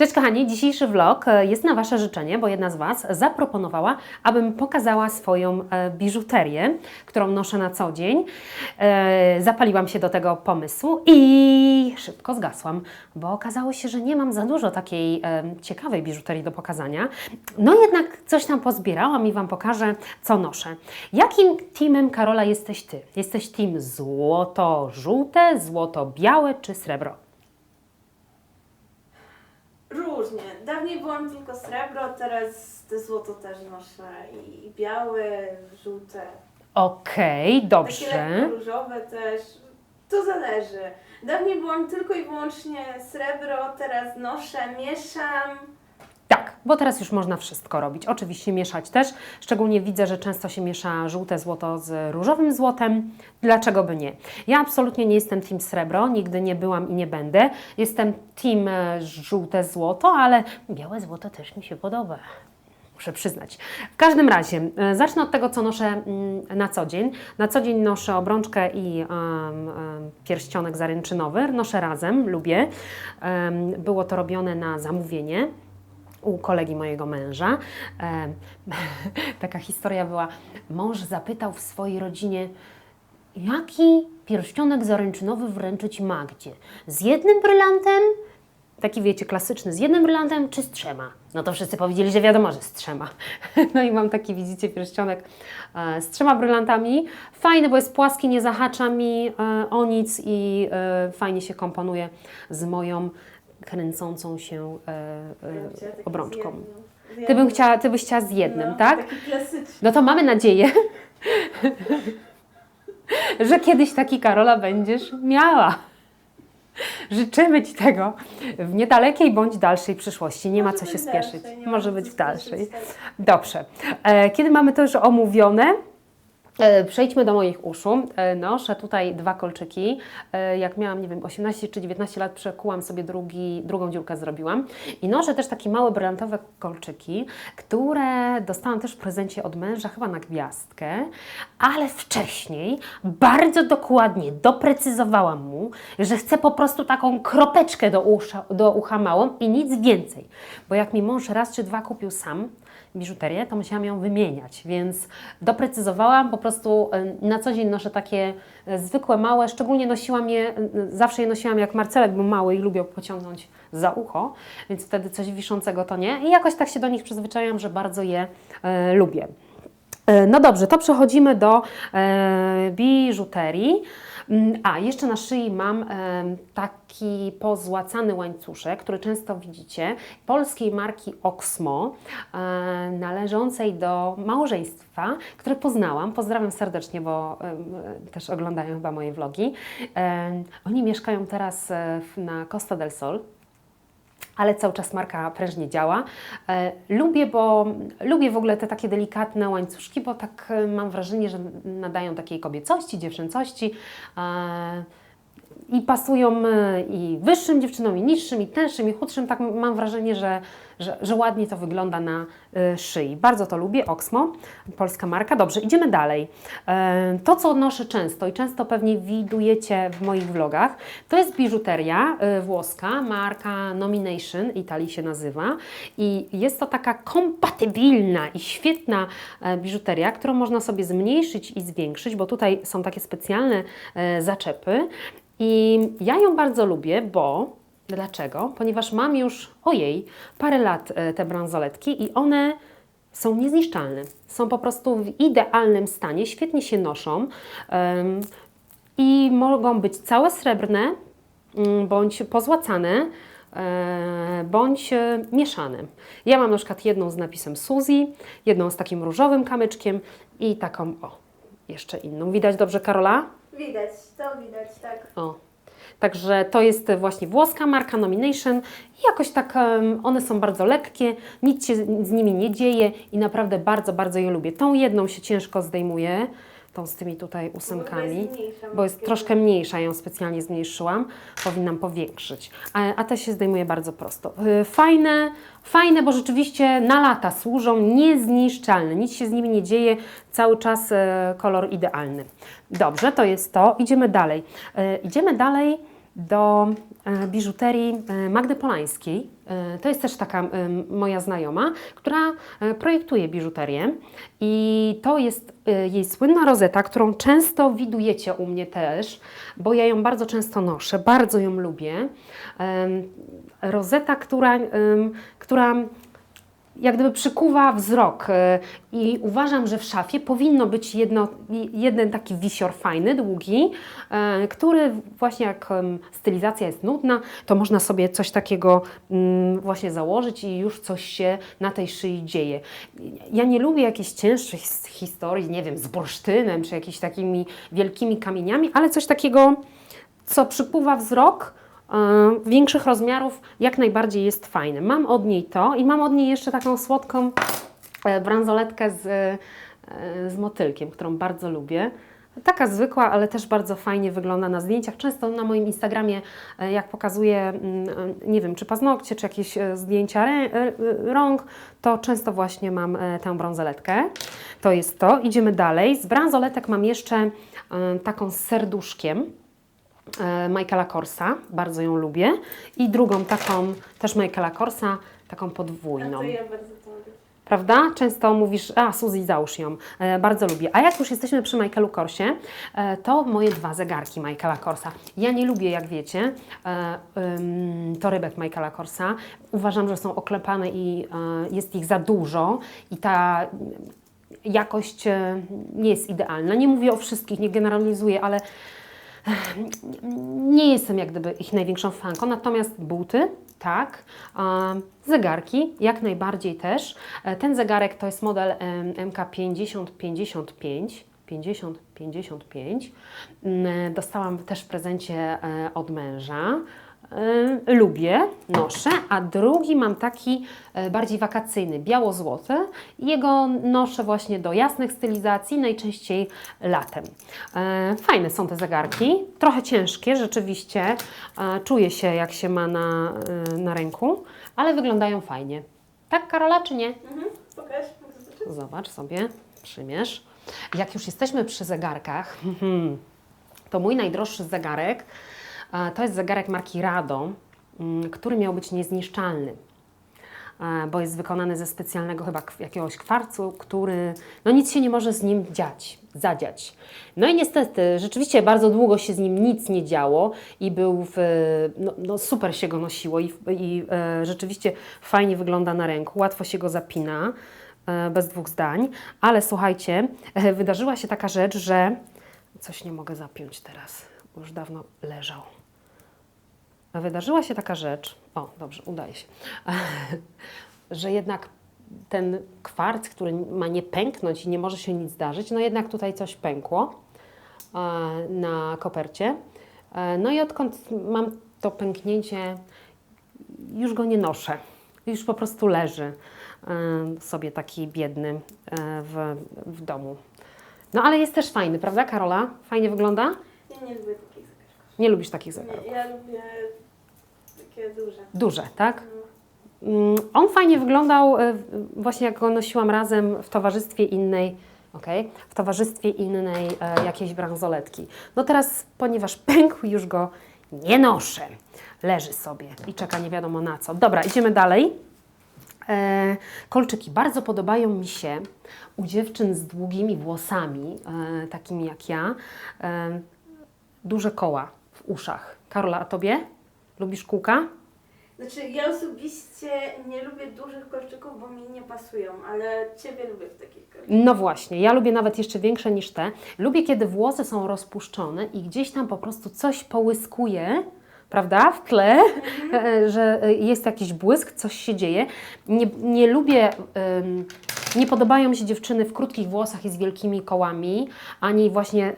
Cześć kochani, dzisiejszy vlog e, jest na Wasze życzenie, bo jedna z Was zaproponowała, abym pokazała swoją e, biżuterię, którą noszę na co dzień. E, Zapaliłam się do tego pomysłu i szybko zgasłam, bo okazało się, że nie mam za dużo takiej ciekawej biżuterii do pokazania. No jednak coś tam pozbierałam i Wam pokażę, co noszę. Jakim teamem Karola jesteś Ty? Jesteś team złoto-żółte, złoto-białe czy srebro? Różnie. Dawniej byłam tylko srebro, teraz te złoto też noszę. I, i białe, żółte. Okej, Takie dobrze. lekko różowe też. To zależy. Dawniej byłam tylko i wyłącznie srebro, teraz noszę, mieszam. Tak, bo teraz już można wszystko robić. Oczywiście mieszać też. Szczególnie widzę, że często się miesza żółte złoto z różowym złotem. Dlaczego by nie? Ja absolutnie nie jestem team srebro, nigdy nie byłam i nie będę. Jestem team e, żółte złoto, ale białe złoto też mi się podoba. Muszę przyznać. W każdym razie, e, zacznę od tego, co noszę mm, na co dzień. Na co dzień noszę obrączkę i em, em, pierścionek zaręczynowy. Noszę razem, lubię. Em, było to robione na zamówienie u kolegi mojego męża. Em, taka historia była. Mąż zapytał w swojej rodzinie, jaki pierścionek zaręczynowy wręczyć Magdzie? Z jednym brylantem? Taki wiecie, klasyczny, z jednym brylantem czy z trzema? No to wszyscy powiedzieli, że wiadomo, że z trzema. No i mam taki, widzicie, pierścionek e, z trzema brylantami. Fajny, bo jest płaski, nie zahacza mi e, o nic i e, fajnie się komponuje z moją kręcącą się e, e, obrączką. Ty, bym chciała, ty byś chciała z jednym, no, tak? No to mamy nadzieję, że kiedyś taki Karola będziesz miała. Życzymy Ci tego w niedalekiej bądź dalszej przyszłości. Nie ma Może co się spieszyć. dalszej, ma Może być w dalszej. Dobrze. E, Kiedy mamy to już omówione, przejdźmy do moich uszu. E, Noszę tutaj dwa kolczyki. E, Jak miałam, nie wiem, 18 czy 19 lat, przekułam sobie drugi, drugą dziurkę zrobiłam. I noszę też takie małe brylantowe kolczyki, które dostałam też w prezencie od męża, chyba na gwiazdkę, ale wcześniej bardzo dokładnie doprecyzowałam mu, że chcę po prostu taką kropeczkę do, usza, do ucha małą i nic więcej. Bo jak mi mąż raz czy dwa kupił sam, biżuterię, to musiałam ją wymieniać, więc doprecyzowałam, po prostu y, na co dzień noszę takie y, zwykłe, małe, szczególnie nosiłam je, y, zawsze je nosiłam jak Marcelek był mały i lubił pociągnąć za ucho, więc wtedy coś wiszącego to nie i jakoś tak się do nich przyzwyczaiłam, że bardzo je lubię. E, No dobrze, to przechodzimy do e, biżuterii. Mm, A, jeszcze na szyi mam e, taki pozłacany łańcuszek, który często widzicie, polskiej marki Oxmo, należącej do małżeństwa, które poznałam. Pozdrawiam serdecznie, bo też oglądają chyba moje vlogi. Oni mieszkają teraz na Costa del Sol ale cały czas marka prężnie działa. E, lubię, bo lubię w ogóle te takie delikatne łańcuszki, bo tak e, mam wrażenie, że nadają takiej kobiecości, dziewczęcości. I pasują e, i wyższym dziewczynom, i niższym, i tęższym, i chudszym. Tak mam wrażenie, że, że, że ładnie to wygląda na e, szyi. Bardzo to lubię. Oxmo, polska marka. Dobrze, idziemy dalej. E, To, co noszę często i często pewnie widujecie w moich vlogach, to jest biżuteria włoska, marka Nomination, Italii się nazywa. I jest to taka kompatybilna i świetna biżuteria, którą można sobie zmniejszyć i zwiększyć, bo tutaj są takie specjalne zaczepy. I ja ją bardzo lubię, bo dlaczego? Ponieważ mam już, ojej, parę lat e, te bransoletki i one są niezniszczalne. Są po prostu w idealnym stanie, świetnie się noszą i mogą być całe srebrne mm, bądź pozłacane. e, Bądź e, mieszane. Ja mam na przykład jedną z napisem Suzy, jedną z takim różowym kamyczkiem i taką, o, jeszcze inną. Widać dobrze, Karola? Widać, to widać, tak. O. Także to jest właśnie włoska marka Nomination jakoś tak one są bardzo lekkie, nic się z nimi nie dzieje i naprawdę bardzo, bardzo je lubię. Tą jedną się ciężko zdejmuje, tą z tymi tutaj ósemkami, jest mniejsza, bo jest troszkę mniejsza, ją specjalnie zmniejszyłam, powinnam powiększyć, a, a te się zdejmuje bardzo prosto. Y, Fajne, fajne, bo rzeczywiście na lata służą, niezniszczalne, nic się z nimi nie dzieje, cały czas e, kolor idealny. Dobrze, to jest to. Idziemy dalej. E, Idziemy dalej do e, biżuterii e, Magdy Polańskiej. E, To jest też taka moja znajoma, która projektuje biżuterię i to jest jej słynna rozeta, którą często widujecie u mnie też, bo ja ją bardzo często noszę, bardzo ją lubię. Rozeta, która, która jak gdyby przykuwa wzrok e, i uważam, że w szafie powinno być jedno, jeden taki wisior fajny, długi, e, który właśnie jak stylizacja jest nudna, to można sobie coś takiego mm, właśnie założyć i już coś się na tej szyi dzieje. Ja nie lubię jakichś cięższych his- historii, nie wiem, z bursztynem czy jakimiś takimi wielkimi kamieniami, ale coś takiego, co przykuwa wzrok, większych rozmiarów jak najbardziej jest fajne. Mam od niej to i mam od niej jeszcze taką słodką e, bransoletkę z, e, z motylkiem, którą bardzo lubię. Taka zwykła, ale też bardzo fajnie wygląda na zdjęciach. Często na moim Instagramie, e, jak pokazuję, mm, nie wiem, czy paznokcie, czy jakieś zdjęcia rąk, to często właśnie mam tę bransoletkę. To jest to. Idziemy dalej. Z bransoletek mam jeszcze taką z serduszkiem Michaela Korsa, bardzo ją lubię. I drugą taką też Michaela Korsa, taką podwójną. Prawda? Często mówisz, a Suzy, załóż ją. E, bardzo lubię. A jak już jesteśmy przy Michaelu Korsie, e, to moje dwa zegarki Michaela Korsa. Ja nie lubię, jak wiecie, e, ym, torybek Michaela Korsa. Uważam, że są oklepane i e, jest ich za dużo i ta jakość e, nie jest idealna. Nie mówię o wszystkich, nie generalizuję, ale nie jestem jak gdyby ich największą fanką, natomiast buty, tak, zegarki jak najbardziej też. E, Ten zegarek to jest model em, MK5055. 50-55. Mm, Dostałam też w prezencie e, od męża. E, Lubię, noszę, a drugi mam taki e, bardziej wakacyjny, biało-złoty. Jego noszę właśnie do jasnych stylizacji, najczęściej latem. E, Fajne są te zegarki, trochę ciężkie rzeczywiście. E, Czuje się jak się ma na, e, na ręku, ale wyglądają fajnie. Tak Karola czy nie? Mhm. Pokaż. Zobacz sobie, przymierz. Jak już jesteśmy przy zegarkach, to mój najdroższy zegarek to jest zegarek marki Rado, mm, który miał być niezniszczalny. Bo jest wykonany ze specjalnego chyba jakiegoś kwarcu, który, no nic się nie może z nim dziać, zadziać. No i niestety, rzeczywiście bardzo długo się z nim nic nie działo i był w, no, no super się go nosiło i, i e, rzeczywiście fajnie wygląda na ręku, łatwo się go zapina e, bez dwóch zdań, ale słuchajcie, e, wydarzyła się taka rzecz, że coś nie mogę zapiąć teraz, już dawno leżał. Wydarzyła się taka rzecz, o dobrze, udaje się, że jednak ten kwarc, który ma nie pęknąć i nie może się nic zdarzyć, no jednak tutaj coś pękło e, na kopercie. E, No i odkąd mam to pęknięcie, już go nie noszę. Już po prostu leży e, sobie taki biedny w, w domu. No ale jest też fajny, prawda Karola? Fajnie wygląda? Ja nie lubisz takich zegarków? Nie, ja lubię takie duże. Duże, tak? Mm, On fajnie wyglądał e, właśnie jak go nosiłam razem w towarzystwie innej, okej, w towarzystwie innej e, jakiejś bransoletki. No teraz, ponieważ pękł, już go nie noszę. Leży sobie i czeka nie wiadomo na co. Dobra, idziemy dalej. E, kolczyki bardzo podobają mi się u dziewczyn z długimi włosami, e, takimi jak ja. E, duże koła w uszach. Karola, a tobie? Lubisz kółka? Znaczy, ja osobiście nie lubię dużych kolczyków, bo mi nie pasują, ale Ciebie lubię w takich kolczykach. No właśnie, ja lubię nawet jeszcze większe niż te. Lubię, kiedy włosy są rozpuszczone i gdzieś tam po prostu coś połyskuje, prawda, w tle, e, że e, jest jakiś błysk, coś się dzieje. Nie, nie lubię, nie podobają mi się dziewczyny w krótkich włosach i z wielkimi kołami, ani właśnie, e,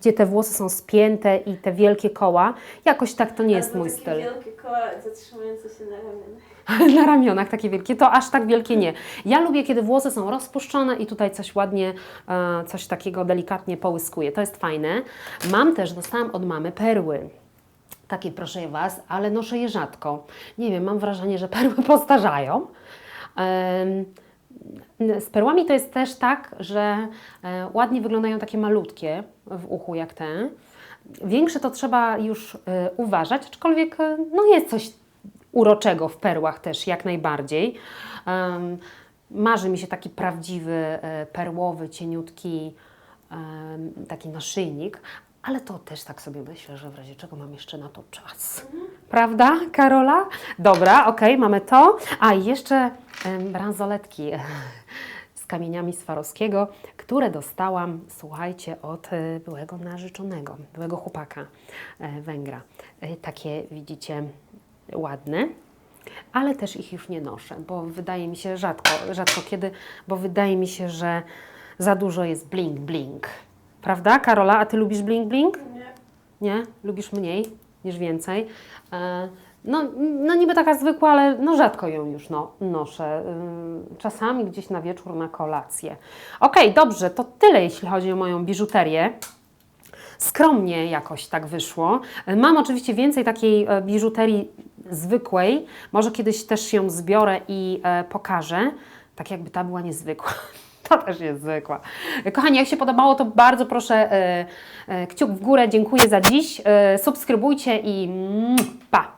gdzie te włosy są spięte i te wielkie koła. Jakoś tak to nie jest Albo mój takie styl. wielkie koła zatrzymujące się na ramionach. na ramionach takie wielkie, to aż tak wielkie nie. Ja lubię, kiedy włosy są rozpuszczone i tutaj coś ładnie, e, coś takiego delikatnie połyskuje. To jest fajne. Mam też, dostałam od mamy perły. Takie proszę Was, ale noszę je rzadko. Nie wiem, mam wrażenie, że perły postarzają. Z perłami to jest też tak, że e, ładnie wyglądają takie malutkie w uchu jak te. Większe to trzeba już y, uważać, aczkolwiek y, no jest coś uroczego w perłach też, jak najbardziej. Marzy mi się taki prawdziwy, e, perłowy, cieniutki taki naszyjnik, ale to też tak sobie myślę, że w razie czego mam jeszcze na to czas. Prawda, Karola? Dobra, okej, mamy to. A i jeszcze em, bransoletki z kamieniami Swarowskiego, które dostałam, słuchajcie, od e, byłego narzeczonego, byłego chłopaka e, Węgra. E, Takie, widzicie, ładne, ale też ich już nie noszę, bo wydaje mi się rzadko, rzadko kiedy, bo wydaje mi się, że za dużo jest bling bling. Prawda, Karola? A ty lubisz bling bling? Nie. Nie? Lubisz mniej niż więcej? E, No, no niby taka zwykła, ale no rzadko ją już no, noszę. Ym, Czasami gdzieś na wieczór, na kolację. Okej, dobrze, to tyle jeśli chodzi o moją biżuterię. Skromnie jakoś tak wyszło. Mam oczywiście więcej takiej e, biżuterii zwykłej. Może kiedyś też ją zbiorę i e, pokażę. Tak jakby ta była niezwykła. To też jest zwykła. Kochani, jak się podobało, to bardzo proszę e, e, kciuk w górę. Dziękuję za dziś. E, subskrybujcie i pa!